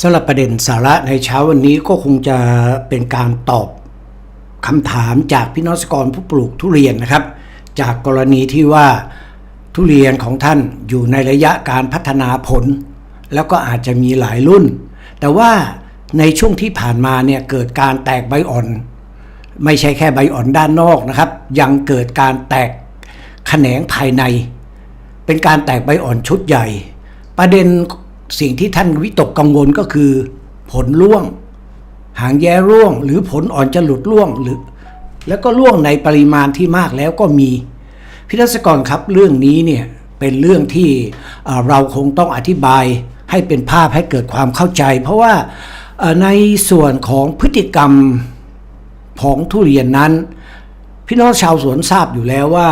สำหรับประเด็นสาระในเช้าวันนี้ก็คงจะเป็นการตอบคำถามจากพี่น้องเกษตรกรผู้ปลูกทุเรียนนะครับ จากกรณีที่ว่าทุเรียนของท่านอยู่ในระยะการพัฒนาผล แล้วก็อาจจะมีหลายรุ่น แต่ว่าในช่วงที่ผ่านมาเนี่ยเกิดการแตกใบอ่อน ไม่ใช่แค่ใบอ่อนด้านนอกนะครับ ยังเกิดการแตกแขนงภายใน เป็นการแตกใบอ่อนชุดใหญ่ ประเด็น สิ่งที่ท่านวิตกกังวลก็คือ ผลร่วง หางแย้ร่วง หรือผลอ่อนจะหลุดร่วงหรือ แล้วก็ร่วงในปริมาณที่มากแล้วก็มีพิทักษกรครับเรื่องนี้เนี่ยเป็นเรื่องที่เราคงต้องอธิบายให้เป็นภาพให้เกิดความเข้าใจ เพราะว่าในส่วนของพฤติกรรมของทุเรียนนั้น พี่น้องชาวสวนทราบอยู่แล้วว่า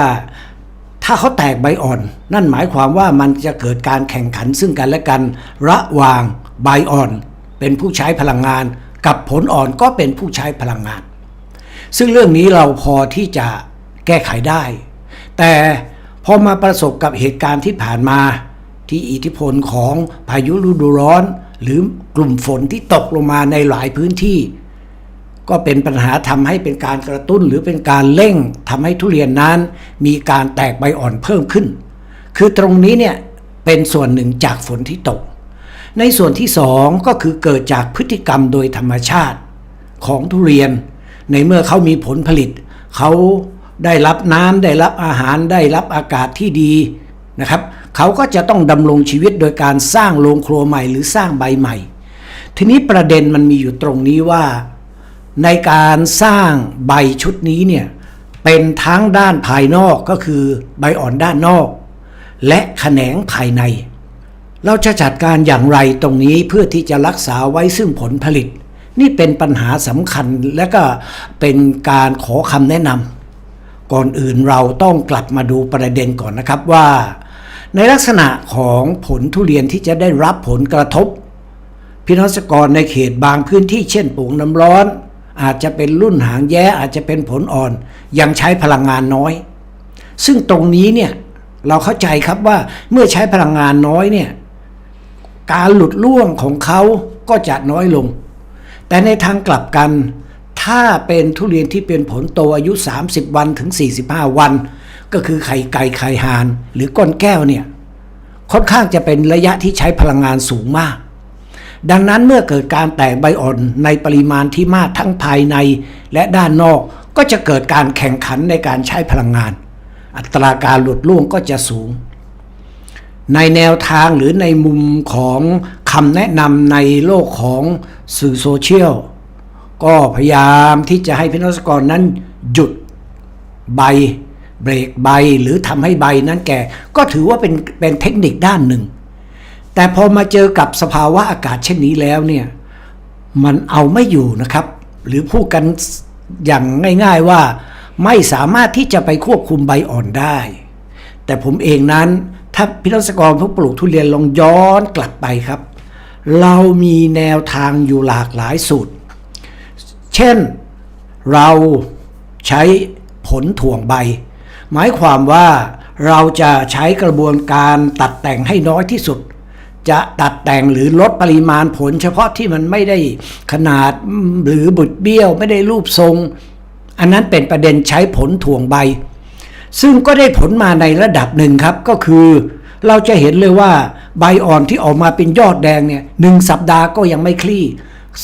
ถ้าเขาแตกใบอ่อน นั่นหมายความว่ามันจะเกิดการแข่งขันซึ่งกันและกัน ระหว่างใบอ่อน เป็นผู้ใช้พลังงาน กับผลอ่อนก็เป็นผู้ใช้พลังงาน ซึ่งเรื่องนี้เราพอที่จะแก้ไขได้ แต่พอมาประสบกับเหตุการณ์ที่ผ่านมา ที่อิทธิพลของพายุฤดูร้อน หรือกลุ่มฝนที่ตกลงมาในหลายพื้นที่ ก็เป็นปัญหาทำให้เป็นการกระตุ้นหรือเป็นการเร่งทำให้ทุเรียนนั้น มีการแตกใบอ่อนเพิ่มขึ้น คือตรงนี้เนี่ยเป็นส่วนหนึ่งจากฝนที่ตก ในส่วนที่สองก็คือเกิดจากพฤติกรรมโดยธรรมชาติของทุเรียน ในเมื่อเขามีผลผลิต เขาได้รับน้ำได้รับอาหารได้รับอากาศที่ดีนะครับ เขาก็จะต้องดำรงชีวิตโดยการสร้างโรงครัวใหม่หรือสร้างใบใหม่ ทีนี้ประเด็นมันมีอยู่ตรงนี้ว่า ในการสร้างใบชุดนี้เนี่ยเป็นทั้งด้านภายนอกก็คือใบอ่อนด้านนอก และแขนงภายใน เราจะจัดการอย่างไรตรงนี้เพื่อที่จะรักษาไว้ซึ่งผลผลิต นี่เป็นปัญหาสำคัญและก็เป็นการขอคำแนะนำก่อนอื่นเราต้องกลับมาดูประเด็นก่อนนะครับว่า ในลักษณะของผลทุเรียนที่จะได้รับผลกระทบพี่น้องเกษกรในเขตบางพื้นที่เช่นปลูกน้ำร้อน อาจจะเป็นรุ่นหางแย้อาจจะเป็นผลอ่อน ยังใช้พลังงานน้อย ซึ่งตรงนี้เนี่ยเราเข้าใจครับว่าเมื่อใช้พลังงานน้อยเนี่ยการหลุดล่วงของเขาก็จะน้อยลง แต่ในทางกลับกัน ถ้าเป็นทุเรียนที่เป็นผลโตอายุ 30 วันถึง 45 วัน ก็คือไข่ไก่ไข่ห่าน หรือก้นแก้วเนี่ยค่อนข้างจะเป็นระยะที่ใช้พลังงานสูงมาก ดังนั้นเมื่อเกิดการแตกใบอ่อนในปริมาณที่มากทั้งภายในและด้านนอกก็จะเกิดการแข่งขันในการใช้พลังงาน อัตราการหลุดล่วงก็จะสูง ในแนวทางหรือในมุมของคำแนะนำในโลกของสื่อโซเชียลก็พยายามที่จะให้พน้องเกกรนั้นหยุดใบเบรกใบหรือทำให้ใบนั้นแก่ ก็ถือว่าเป็นเป็นเทคนิคด้านหนึ่ง แต่พอมาเจอกับสภาวะอากาศเช่นนี้แล้วเนี่ยมันเอาไม่อยู่นะครับ หรือพูดกันอย่างง่ายๆว่าไม่สามารถที่จะไปควบคุมใบอ่อนได้ แต่ผมเองนั้นถ้าพิทักษกรผู้ปลูกทุเรียนลองย้อนกลับไปครับ เรามีแนวทางอยู่หลากหลายสูตร เช่นเราใช้ผลถ่วงใบ หมายความว่าเราจะใช้กระบวนการตัดแต่งให้น้อยที่สุด จะตัดแต่งหรือลดปริมาณผล เฉพาะที่มันไม่ได้ขนาดหรือบุดเบี้ยวไม่ได้รูปทรง อันนั้นเป็นประเด็นใช้ผลถ่วงใบ ซึ่งก็ได้ผลมาในระดับหนึ่งครับก็คือ เราจะเห็นเลยว่าใบอ่อนที่ออกมาเป็นยอดแดงเนี่ยหนึ่งสัปดาห์ก็ยังไม่คลี่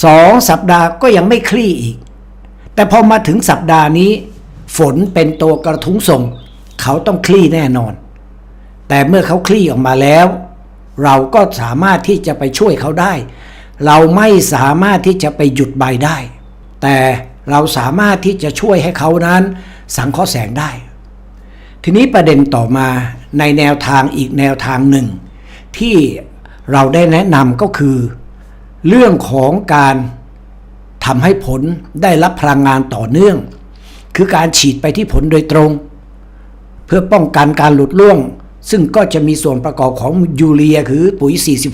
สองสัปดาห์ก็ยังไม่คลี่อีก แต่พอมาถึงสัปดาห์นี้ ฝนเป็นตัวกระทุ้งส่ง เขาต้องคลี่แน่นอน แต่เมื่อเขาคลี่ออกมาแล้ว เราก็สามารถที่จะไปช่วยเขาได้ เราไม่สามารถที่จะไปหยุดใบได้ แต่เราสามารถที่จะช่วยให้เขานั้น สังเคราะห์แสงได้ ทีนี้ประเด็นต่อมาในแนวทางอีกแนวทางหนึ่ง ที่เราได้แนะนำก็คือ เรื่องของการทำให้ผลได้รับพลังงานต่อเนื่อง คือการฉีดไปที่ผลโดยตรง เพื่อป้องกันการหลุดร่วง ซึ่งก็จะมีส่วนประกอบของยูเรียคือปุ๋ย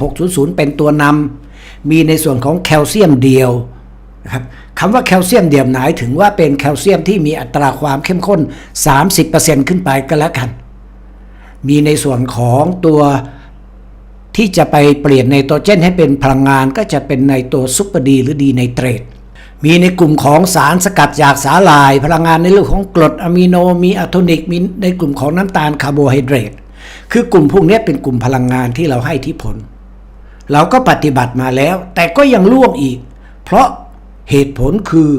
4600 เป็นตัวนำมีในส่วนของแคลเซียมเดียวนะครับคำว่าแคลเซียมเดียวหมายถึงว่าเป็นแคลเซียมที่มีอัตราความเข้มข้น 30%ขึ้นไปก็แล้วกัน มีในส่วนของตัวที่จะไปเปลี่ยนไนโตรเจนให้เป็นพลังงานก็จะเป็นไนโตรซุปเปอร์ดีหรือดีไนเตรตมีในกลุ่มของสารสกัดจากสาหร่าย พลังงานในเรื่องของกรดอะมิโนมีอะโทนิกมีในกลุ่มของน้ำตาลคาร์โบไฮเดรต คือกลุ่มพวกนี้เป็นกลุ่มพลังงานที่เราให้ที่ผล เราก็ปฏิบัติมาแล้ว แต่ก็ยังล่วงอีก เพราะเหตุผลคือ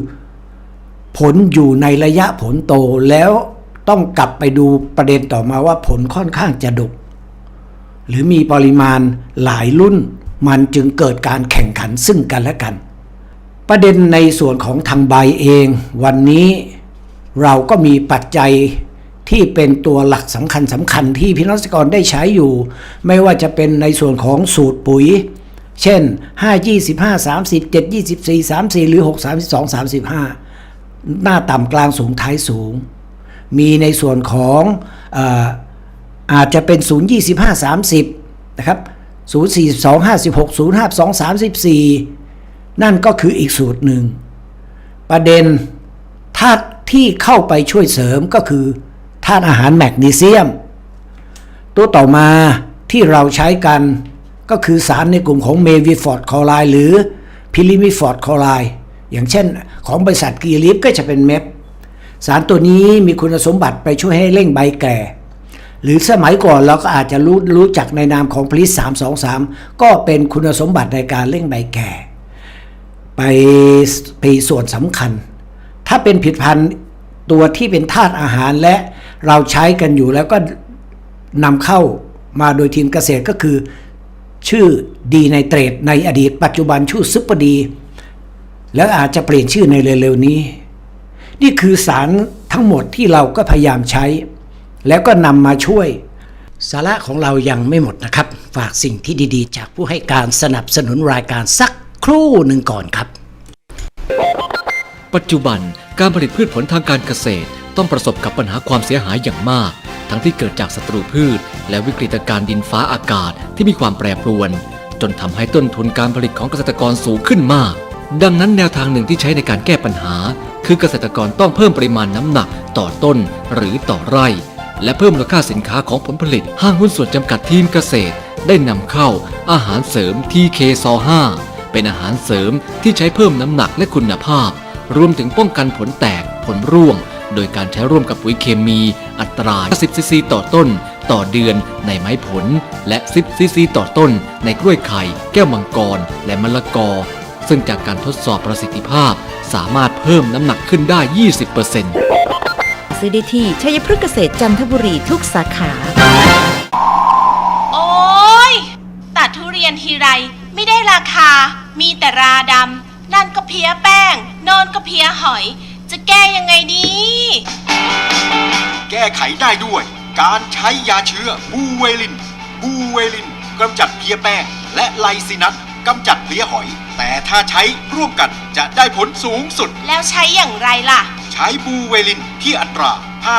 ผลอยู่ในระยะผลโตแล้วต้องกลับไปดูประเด็นต่อมาว่าผลค่อนข้างจะดกหรือมีปริมาณหลายรุ่น มันจึงเกิดการแข่งขันซึ่งกันและกัน ประเด็นในส่วนของทางใบเอง วันนี้เราก็มีปัจจัย ที่เป็นตัวหลักสำคัญสำคัญที่พี่น้องเกษตรกรได้ใช้อยู่ ไม่ว่าจะเป็นในส่วนของสูตรปุ๋ย เช่น 5 25 30 7 24 34 หรือ 6 32 35 หน้าต่ำกลางสูงท้ายสูง มีในส่วนของอออาจจะเป็น 0 25 30 นะครับ 0 42 56 0 52 34 นั่นก็คืออีกสูตรหนึ่ง ประเด็นธาตุที่เข้าไปช่วยเสริมก็คือ ตุอาหารแมกนีเซียม ตัวต่อมาที่เราใช้กันก็คือสารในกลุ่มของเมวิฟอร์ดคอไรด์หรือพิลิมิฟอร์ดคอไรด์อย่างเช่นของบริษัทกีลิฟก็จะเป็นเม็ดสารตัวนี้มีคุณสมบัติไปช่วยให้เร่งใบแก่ หรือสมัยก่อนเราก็อาจจะรู้รู้จักในนามของพลิส323ก็เป็นคุณสมบัติในการเร่งใบแก่ ไปไปส่วนสำคัญ ถ้าเป็นผิดพันธุ์ตัวที่เป็นธาตุอาหารและ เราใช้กันอยู่แล้วก็นำเข้ามาโดยทีมเกษตรก็คือ ชื่อดีไนเตรตในอดีตปัจจุบันชื่อซุปเปอร์ดี แล้วอาจจะเปลี่ยนชื่อในเร็วๆนี้ นี่คือสารทั้งหมดที่เราก็พยายามใช้ แล้วก็นำมาช่วย สาระของเรายังไม่หมดนะครับ ฝากสิ่งที่ดีๆ จากผู้ให้การสนับสนุนรายการสักครู่หนึ่งก่อนครับ ปัจจุบันการผลิตพืชผลทางการเกษตร ต้องประสบกับปัญหาความเสียหายอย่างมาก ทั้งที่เกิดจากศัตรูพืช และวิกฤตการณ์ดินฟ้าอากาศที่มีความแปรปรวน จนทำให้ต้นทุนการผลิตของเกษตรกรสูงขึ้นมาก ดังนั้นแนวทางหนึ่งที่ใช้ในการแก้ปัญหา คือเกษตรกรต้องเพิ่มปริมาณน้ำหนักต่อต้นหรือต่อไร่ และเพิ่มมูลค่าสินค้าของผลผลิต ห้างหุ้นส่วนจำกัดทีมเกษตร ได้นำเข้า อาหารเสริม TK ซ5เป็นอาหารเสริมที่ใช้เพิ่มน้ำหนักและคุณภาพ รวมถึงป้องกันผลแตกผลร่วง โดยการใช้ร่วมกับปุ๋ยเคมี อัตรา 10 ซีซีต่อต้น ต่อเดือนในไม้ผล และ 10 ซีซีต่อต้น ในกล้วยไข่ แก้วมังกร และมะละกอ ซึ่งจากการทดสอบประสิทธิภาพ สามารถเพิ่มน้ำหนักขึ้นได้ 20%ซื้อได้ที่ชัยพฤกษ์เกษตรจันทบุรีทุกสาขา โอ๊ยตัดทุเรียนทีไรไม่ได้ราคา มีแต่ราดำนั่นก็เพี้ยแป้ง โนอนก็เพี้ยหอยจะ แก้ยังไงดี แก้ไขได้ด้วย การใช้ยาเชื้อบูเวลิน บูเวลินกำจัดเพลี้ยแป้งและไลซินัสกำจัดเพลี้ยหอย แต่ถ้าใช้ร่วมกันจะได้ผลสูงสุด แล้วใช้อย่างไรล่ะ ใช้บูเวลินที่อัตรา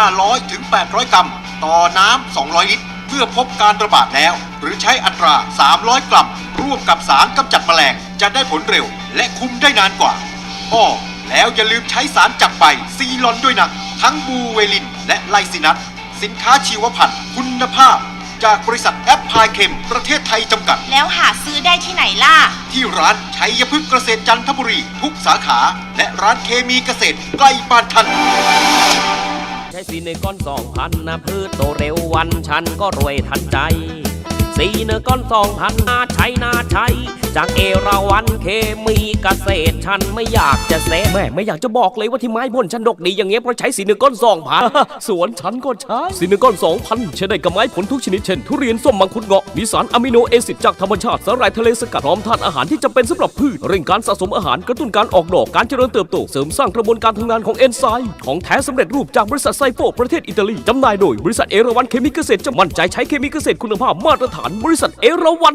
500ถึง800 กรัม ต่อน้ำ 200 ลิตรเพื่อพบการระบาดแล้ว หรือใช้อัตรา 300 กรัม ร่วมกับสารกำจัดแมลง จะได้ผลเร็ว และคุมได้นานกว่าอ้อ แล้วอย่าลืมใช้สารจักรใบซีลอนด้วยนะ ทั้งบูเวลินและไลซินัสสินค้าชีวพันธุ์คุณภาพ จากบริษัทแอปพลายเคมประเทศไทยจำกัด แล้วหาซื้อได้ที่ไหนล่ะ ที่ร้านชัยพฤกษ์เกษตรจันทบุรีทุกสาขา และร้านเคมีเกษตรใกล้บ้านท่านใช้สีในก้อนสองพันนะพืชโตเร็ววันฉันก็รวยทันใจ สีเนก้อนสองพันนาใช้นาใช้จากเอราวันเคมีเกษตรฉันไม่อยากจะเซแม่ไม่อยากจะบอกเลยว่าที่ไม้ผลฉันดกดีอย่างเงี้ยเพราะใช้สีเนก้อนสองพันสวนฉันก็ใช้สีเนก้อนสองพันใช้ได้กับไม้ผลทุกชนิดเช่นทุเรียนส้มมังคุดเงาะมีสารอะมิโนแอซิดจากธรรมชาติสาหร่ายทะเลสกัดพร้อมธาตุอาหารที่จำเป็นสำหรับพืชเร่งการสะสมอาหารกระตุ้นการออกดอกการเจริญเติบโตเสริมสร้างกระบวนการทำงานของเอนไซม์ของแท้สำเร็จรูปจากบริษัทไซโฟประเทศอิตาลีจำหน่ายโดยบริษัทเอราวันเคมีเกษตรจะมั่นใจใช้เคมีเกษตรคุณภาพมาตรฐานบริษัทเอราวัน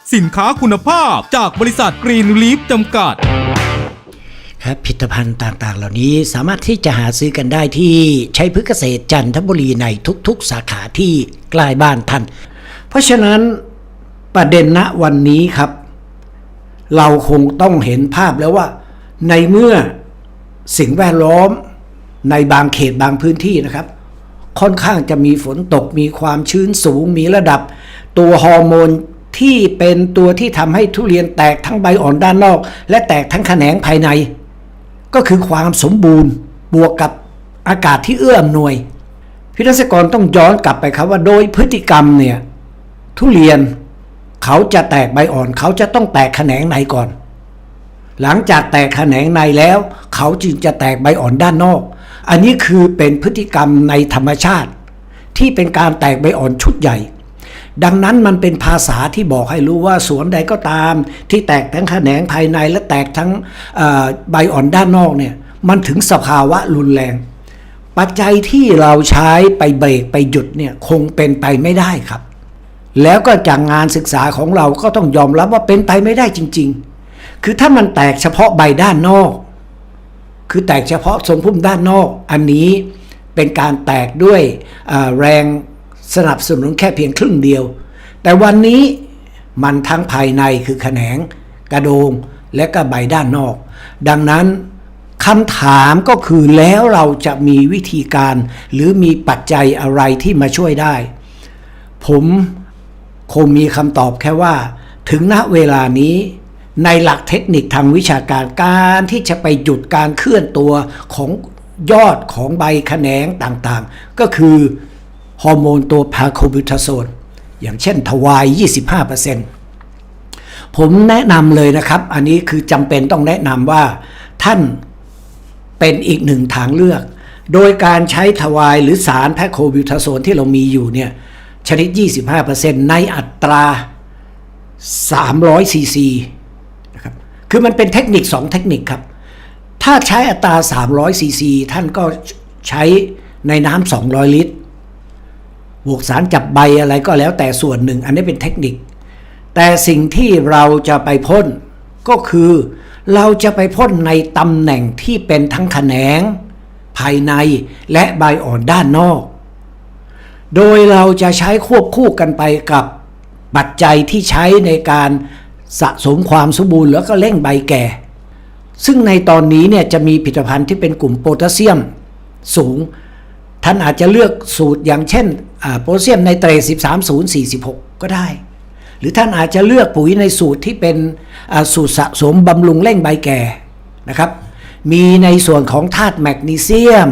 สินค้าคุณภาพจากบริษัทกรีนลีฟจำกัด ครับผลิตภัณฑ์ต่างๆ เหล่านี้สามารถที่จะหาซื้อกันได้ที่ใช้พฤกษเกษตรจันทบุรีในทุกๆ สาขาที่ใกล้บ้านท่านเพราะฉะนั้นประเด็นณวันนี้ครับ เราคงต้องเห็นภาพแล้วว่า ในเมื่อสิ่งแวดล้อมในบางเขตบางพื้นที่นะครับ ค่อนข้างจะมีฝนตกมีความชื้นสูงมีระดับ ตัวฮอร์โมน ที่เป็นตัวที่ทำให้ทุเรียนแตกทั้งใบอ่อนด้านนอก และแตกทั้งแขนงภายใน ก็คือความสมบูรณ์ บวกกับอากาศที่เอื้ออำนวย พิทักษกรต้องย้อนกลับไปครับว่าโดยพฤติกรรมเนี่ยทุเรียนเขาจะแตกใบอ่อน เขาจะต้องแตกแขนงในก่อน หลังจากแตกแขนงในแล้ว เขาจึงจะแตกใบอ่อนด้านนอก อันนี้คือเป็นพฤติกรรมในธรรมชาติ ที่เป็นการแตกใบอ่อนชุดใหญ่ ดังนั้นมันเป็นภาษาที่บอกให้รู้ว่าสวนใดก็ตาม ที่แตกทั้งแขนงภายในและแตกทั้งใบอ่อนด้านนอกเนี่ยมันถึงสภาวะรุนแรง ปัจจัยที่เราใช้ไปเบรกไปหยุดเนี่ยคงเป็นไปไม่ได้ครับ แล้วก็จากงานศึกษาของเราก็ต้องยอมรับว่าเป็นไปไม่ได้จริง ๆ คือถ้ามันแตกเฉพาะใบด้านนอก คือแตกเฉพาะทรงพุ่มด้านนอก อันนี้เป็นการแตกด้วยแรง สนับสนุนแค่เพียงครึ่งเดียว แต่วันนี้มันทั้งภายในคือแขนง กระโดงและก็ใบด้านนอก ดังนั้นคำถามก็คือแล้วเราจะมีวิธีการหรือมีปัจจัยอะไรที่มาช่วยได้ ผมคงมีคำตอบแค่ว่า ถึงณเวลานี้ในหลักเทคนิคทางวิชาการการที่จะไปหยุดการเคลื่อนตัวของยอดของใบแขนงต่างๆ ก็คือ ฮอร์โมนตัวพาโคบิทาโซนอย่างเช่นทวาย 25%ผมแนะนำเลยนะครับ อันนี้คือจำเป็นต้องแนะนำว่าท่านเป็นอีกหนึ่งทางเลือก โดยการใช้ทวายหรือสารแพคโคบิวทาโซนที่เรามีอยู่เนี่ยชนิด 25%ในอัตรา 300ซีซีนะครับ คือมันเป็นเทคนิค 2 เทคนิคครับ ถ้าใช้อัตรา 300ซีซีท่านก็ใช้ในน้ำ200 ลิตร บวกสารจับใบอะไรก็แล้วแต่ส่วนหนึ่ง อันนี้เป็นเทคนิค แต่สิ่งที่เราจะไปพ่นก็คือ เราจะไปพ่นในตำแหน่งที่เป็นทั้งแขนง ภายในและใบอ่อนด้านนอก โดยเราจะใช้ควบคู่กันไปกับปัจจัยที่ใช้ในการสะสมความสมบูรณ์แล้วก็เร่งใบแก่ ซึ่งในตอนนี้เนี่ยจะมีผลิตภัณฑ์ที่เป็นกลุ่มโพแทสเซียมสูง ท่านอาจจะเลือกสูตรอย่างเช่น โพแทสเซียมไนเตรต13046 ก็ได้ หรือท่านอาจจะเลือกปุ๋ยในสูตรที่เป็นสูตรสะสมบำรุงเร่งใบแก่นะครับ มีในส่วนของธาตุแมกนีเซียม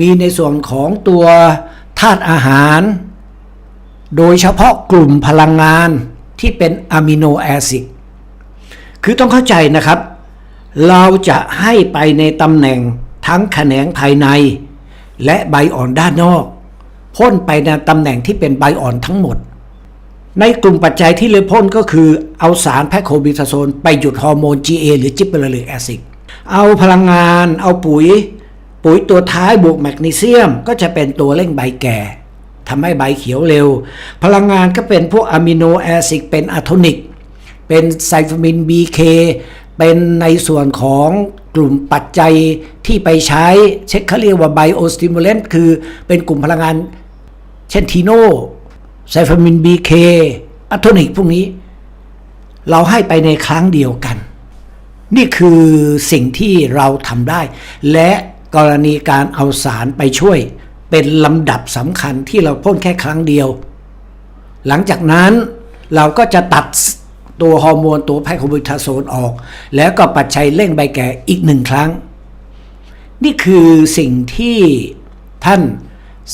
มีในส่วนของตัวธาตุอาหาร โดยเฉพาะกลุ่มพลังงานที่เป็นอะมิโนแอซิดคือต้องเข้าใจนะครับ เราจะให้ไปในตำแหน่งทั้งแขนงภายใน และใบอ่อนด้านนอก พ่นไปในตำแหน่งที่เป็นใบอ่อนทั้งหมด ในกลุ่มปัจจัยที่เลยพ่นก็คือเอาสารแพคโคบิทาโซนไปหยุดฮอร์โมน GA หรือจิบเบอร์ลิกแอซิดเอาพลังงาน เอาปุ๋ย ปุ๋ยตัวท้ายบวกแมกนีเซียม ก็จะเป็นตัวเร่งใบแก่ทำให้ใบเขียวเร็ว พลังงานก็เป็นพวกอะมิโนแอซิดเป็นอะโทนิก เป็นไซฟามิน BK เป็นในส่วนของกลุ่มปัจจัยที่ไปใช้เช็คเขาเรียกว่าไบโอสติมูลเลนต์คือเป็นกลุ่มพลังงาน เช่นทีโนไซฟามิน BK อะโทนิกพวกนี้ เราให้ไปในครั้งเดียวกัน นี่คือสิ่งที่เราทำได้ และกรณีการเอาสารไปช่วย เป็นลำดับสำคัญที่เราพ่นแค่ครั้งเดียว หลังจากนั้นเราก็จะตัดตัวฮอร์โมนตัวไพโคบิทาโซนออก แล้วก็ปัจจัยเร่งใบแก่อีกหนึ่งครั้ง นี่คือสิ่งที่ท่าน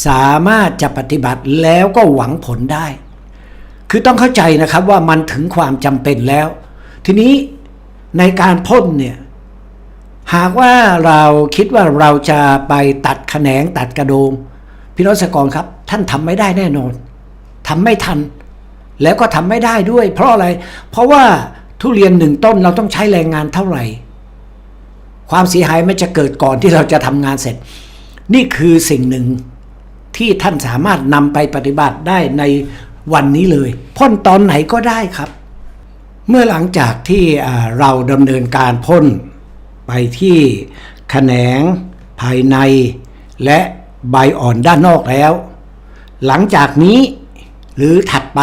สามารถจะปฏิบัติแล้วก็หวังผลได้ คือต้องเข้าใจนะครับว่ามันถึงความจำเป็นแล้ว ทีนี้ในการพ่นเนี่ยหากว่าเราคิดว่าเราจะไปตัดแขนงตัดกระโดงพี่น้องสกรครับ ท่านทำไม่ได้แน่นอนทำไม่ทัน แล้วก็ทำไม่ได้ด้วย เพราะอะไร เพราะว่าทุเรียนหนึ่งต้นเราต้องใช้แรงงานเท่าไหร่ ความเสียหายมันจะเกิดก่อนที่เราจะทำงานเสร็จ นี่คือสิ่งหนึ่ง ที่ท่านสามารถนำไปปฏิบัติได้ในวันนี้เลยพ่นตอนไหนก็ได้ครับ เมื่อหลังจากที่เราดำเนินการพ่นไปที่แขนงภายใน และใบอ่อนด้านนอกแล้ว หลังจากนี้หรือถัดไป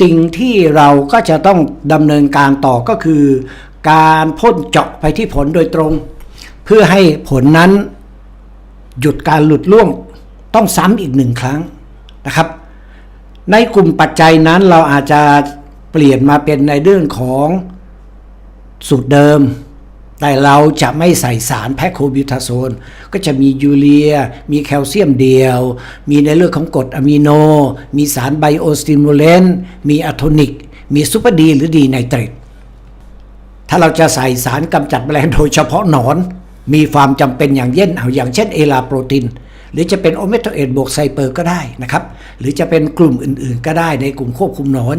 สิ่งที่เราก็จะต้องดำเนินการต่อก็คือ การพ่นเจาะไปที่ผลโดยตรง เพื่อให้ผลนั้น หยุดการหลุดล่วง ต้องซ้ำอีกหนึ่งครั้งนะครับ ในกลุ่มปัจจัยนั้นเราอาจจะเปลี่ยนมาเป็นในเรื่องของสูตรเดิม แต่เราจะไม่ใส่สารแพคโคบิวทาโซน ก็จะมียูเรีย มีแคลเซียมเดียว มีในเรื่องของกรดอะมิโน มีสารไบโอสติมูเลนต์มีอะโทนิก มีซูเปอร์ดีหรือดีไนเตรตถ้าเราจะใส่สารกำจัดแมลงโดยเฉพาะหนอน มีความจำเป็นอย่างเย็นเอาอย่างเช่นเอลาโปรตีน หรือจะเป็นโอเมโทเอตบวกไซเปอร์ก็ได้นะครับ หรือจะเป็นกลุ่มอื่นๆ ก็ได้ในกลุ่มควบคุมนอน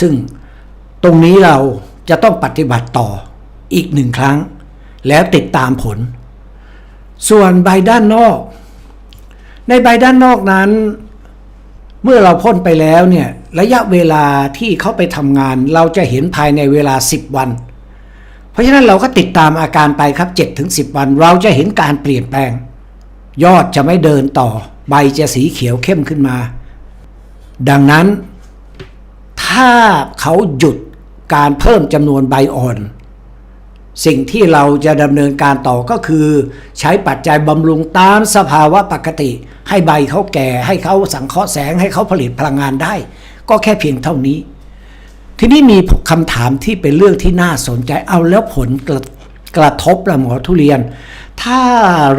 ซึ่งตรงนี้เราจะต้องปฏิบัติต่ออีกหนึ่งครั้ง แล้วติดตามผล ส่วนใบด้านนอก ในใบด้านนอกนั้น เมื่อเราพ่นไปแล้วเนี่ยระยะเวลาที่เขาไปทำงาน เราจะเห็นภายในเวลา 10 วัน เพราะฉะนั้นเราก็ติดตามอาการไปครับ7ถึง10 วัน เราจะเห็นการเปลี่ยนแปลง ยอดจะไม่เดินต่อ ใบจะสีเขียวเข้มขึ้นมา ดังนั้น ถ้าเขาหยุดการเพิ่มจำนวนใบอ่อน สิ่งที่เราจะดำเนินการต่อก็คือ ใช้ปัจจัยบำรุงตามสภาวะปกติ ให้ใบเขาแก่ให้เขาสังเคราะห์แสงให้เขาผลิตพลังงานได้ ก็แค่เพียงเท่านี้ ทีนี้มีคำถามที่เป็นเรื่องที่น่าสนใจเอาแล้วผลกระกระทบละหมอทุเรียน ถ้า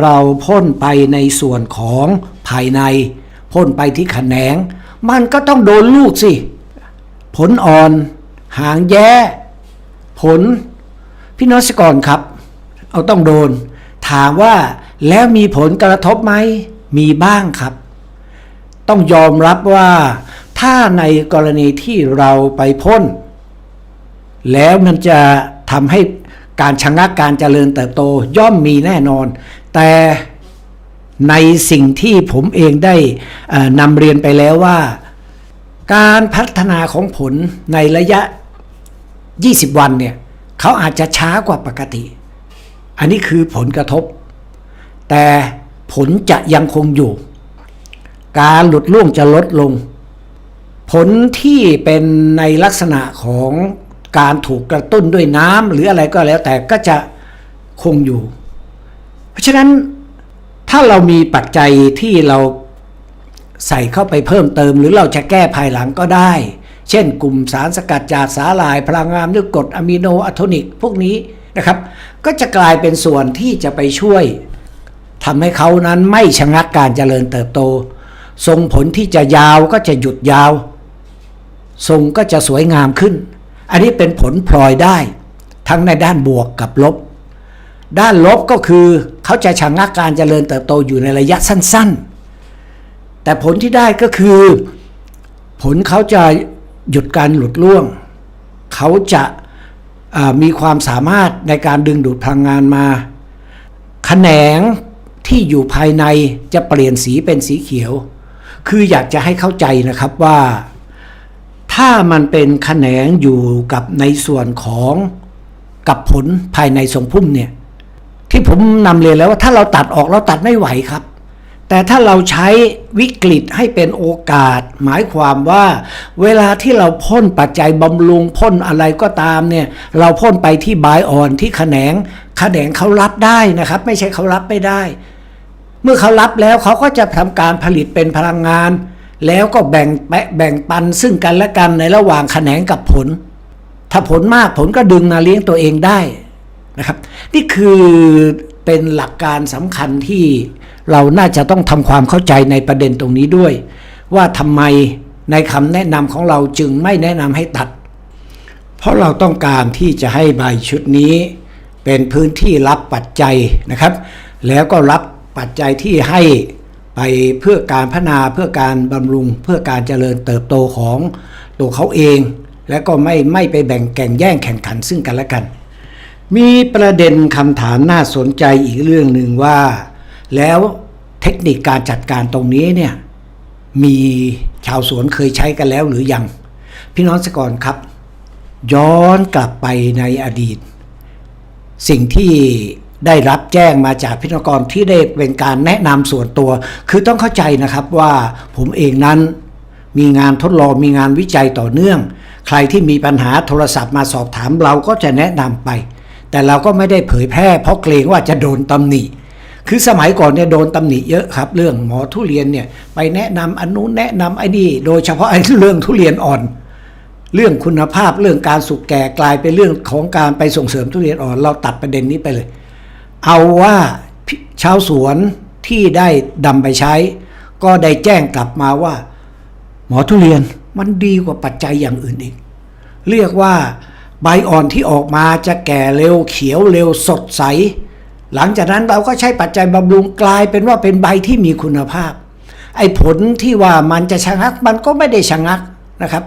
เราพ่นไปในส่วนของภายใน พ่นไปที่แขนง มันก็ต้องโดนลูกสิ ผลอ่อน หางแย่ผล พี่น้องสกรครับ เอาต้องโดน ถามว่าแล้วมีผลกระทบไหม มีบ้างครับ ต้องยอมรับว่าถ้าในกรณีที่เราไปพ่น แล้วมันจะทำให้ การชะงักการเจริญเติบโตย่อมมีแน่นอน แต่ในสิ่งที่ผมเองได้นำเรียนไปแล้วว่า การพัฒนาของผลในระยะ 20 วันเนี่ยเขาอาจจะช้ากว่าปกติ อันนี้คือผลกระทบ แต่ผลจะยังคงอยู่ การหลุดล่วงจะลดลง ผลที่เป็นในลักษณะของ การถูกกระตุ้นด้วยน้ำหรืออะไรก็แล้วแต่ก็จะคงอยู่ เพราะฉะนั้นถ้าเรามีปัจจัยที่เราใส่เข้าไปเพิ่มเติม หรือเราจะแก้ภายหลังก็ได้ เช่นกลุ่มสารสกัดจากสาหร่ายพลังงานหรือกรดอะมิโนอะโทนิก พวกนี้นะครับ ก็จะกลายเป็นส่วนที่จะไปช่วยทำให้เขานั้นไม่ชะงักการเจริญเติบโตส่งผลที่จะยาวก็จะหยุดยาว ทรงก็จะสวยงามขึ้น อันนี้เป็นผลพลอยได้ ทั้งในด้านบวกกับลบ ด้านลบก็คือเขาจะชะงักการเจริญเติบโตอยู่ในระยะสั้น ๆ แต่ผลที่ได้ก็คือ ผลเขาจะหยุดการหลุดล่วง เขาจะามีความสามารถในการดึงดูดพลังงานมาแขนงที่อยู่ภายในจะเปลี่ยนสีเป็นสีเขียว คืออยากจะให้เข้าใจนะครับว่า ถ้ามันเป็นแขนงอยู่กับในส่วนของกับผลภายในทรงพุ่มเนี่ยที่ผมนำเรียนแล้วว่าถ้าเราตัดออกเราตัดไม่ไหวครับ แต่ถ้าเราใช้วิกฤตให้เป็นโอกาส หมายความว่า เวลาที่เราพ่นปัจจัยบำรุงพ่นอะไรก็ตามเนี่ย เราพ่นไปที่บายอ่อนที่แขนงแขนงเขารับได้นะครับ ไม่ใช่เขารับไม่ได้ เมื่อเขารับแล้วเขาก็จะทำการผลิตเป็นพลังงาน แล้วก็แบ่งแปะแบ่งปันซึ่งกันและกันในระหว่างแขนงกับผล ถ้าผลมากผลก็ดึงมาเลี้ยงตัวเองได้นะครับนี่คือเป็นหลักการสำคัญที่เราน่าจะต้องทำความเข้าใจในประเด็นตรงนี้ด้วย ว่าทำไมในคำแนะนำของเราจึงไม่แนะนำให้ตัด เพราะเราต้องการที่จะให้ใบชุดนี้ เป็นพื้นที่รับปัจจัยนะครับ แล้วก็รับปัจจัยที่ให้ ไปเพื่อการพัฒนาเพื่อการบำรุง เพื่อการเจริญเติบโตของตัวเขาเอง และก็ไม่ไม่ไปแบ่งแก่งแย่งแข่งขันซึ่งกันและกัน มีประเด็นคำถามน่าสนใจอีกเรื่องหนึ่งว่า แล้วเทคนิคการจัดการตรงนี้เนี่ยมีชาวสวนเคยใช้กันแล้วหรือยัง พี่น้องสกรครับ ย้อนกลับไปในอดีต สิ่งที่ ได้รับแจ้งมาจากพิธีกรที่ได้เป็นการแนะนำส่วนตัว คือต้องเข้าใจนะครับว่าผมเองนั้นมีงานทดลองมีงานวิจัยต่อเนื่อง ใครที่มีปัญหาโทรศัพท์มาสอบถามเราก็จะแนะนำไป แต่เราก็ไม่ได้เผยแพร่ เพราะเกรงว่าจะโดนตำหนิคือสมัยก่อนเนี่ยโดนตำหนิเยอะครับ เรื่องหมอทุเรียนเนี่ยไปแนะนำอันนู้นแนะนำไอ้นี่โดยเฉพาะไอ้เรื่องทุเรียนอ่อน เรื่องคุณภาพเรื่องการสุกแก่กลายเป็นเรื่องของการไปส่งเสริมทุเรียนอ่อน เราตัดประเด็นนี้ไปเลย เอาว่าชาวสวนที่ได้ดำไปใช้ ก็ได้แจ้งกลับมาว่า หมอทุเรียนมันดีกว่าปัจจัยอย่างอื่นอีก เรียกว่าใบอ่อนที่ออกมาจะแก่เร็วเขียวเร็วสดใส หลังจากนั้นเราก็ใช้ปัจจัยบำรุงกลายเป็นว่าเป็นใบที่มีคุณภาพ ไอ้ผลที่ว่ามันจะชะงักมันก็ไม่ได้ชะงักนะครับ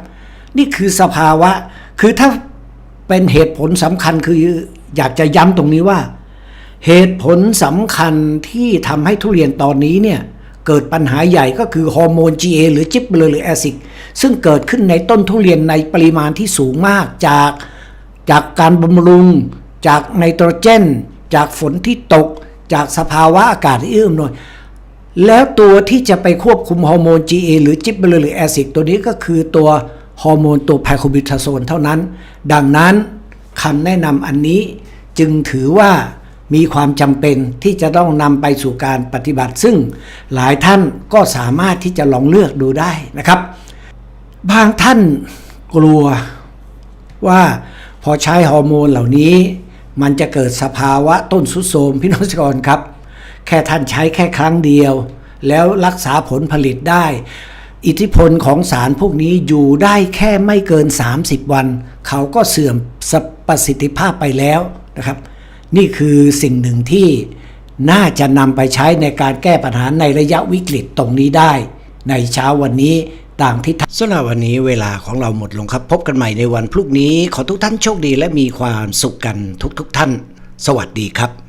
นี่คือสภาวะคือถ้าเป็นเหตุผลสำคัญคืออยากจะย้ำตรงนี้ว่า เหตุผลสำคัญที่ทำให้ทุเรียนตอนนี้เนี่ยเกิดปัญหาใหญ่ก็คือฮอร์โมน GA หรือจิบเบลหรือแอซิกซึ่งเกิดขึ้นในต้นทุเรียนในปริมาณที่สูงมากจากจากการบำรุง จากไนโตรเจน จากฝนที่ตก จากสภาวะอากาศที่เอื้ออำนวยแล้วตัวที่จะไปควบคุมฮอร์โมน GA หรือจิบเบลหรือแอซิกตัวนี้ก็คือตัวฮอร์โมนตัวไพโคบิทาโซนเท่านั้น ดังนั้นคำแนะนำอันนี้จึงถือว่า มีความจำเป็นที่จะต้องนำไปสู่การปฏิบัติ ซึ่งหลายท่านก็สามารถที่จะลองเลือกดูได้นะครับ บางท่านกลัวว่าพอใช้ฮอร์โมนเหล่านี้ มันจะเกิดสภาวะต้นสุดโทมพี่น้องกรครับ แค่ท่านใช้แค่ครั้งเดียว แล้วรักษาผลผลิตได้ อิทธิพลของสารพวกนี้อยู่ได้แค่ไม่เกิน 30 วัน เขาก็เสื่อมประสิทธิภาพไปแล้วนะครับ นี่คือสิ่งหนึ่งที่น่าจะนำไปใช้ในการแก้ปัญหาในระยะวิกฤตตรงนี้ได้ ในเช้าวันนี้ต่างที่สำหรับวันนี้เวลาของเราหมดลงครับ พบกันใหม่ในวันพรุ่งนี้ ขอทุกท่านโชคดีและมีความสุขกันทุกๆทท่าน สวัสดีครับ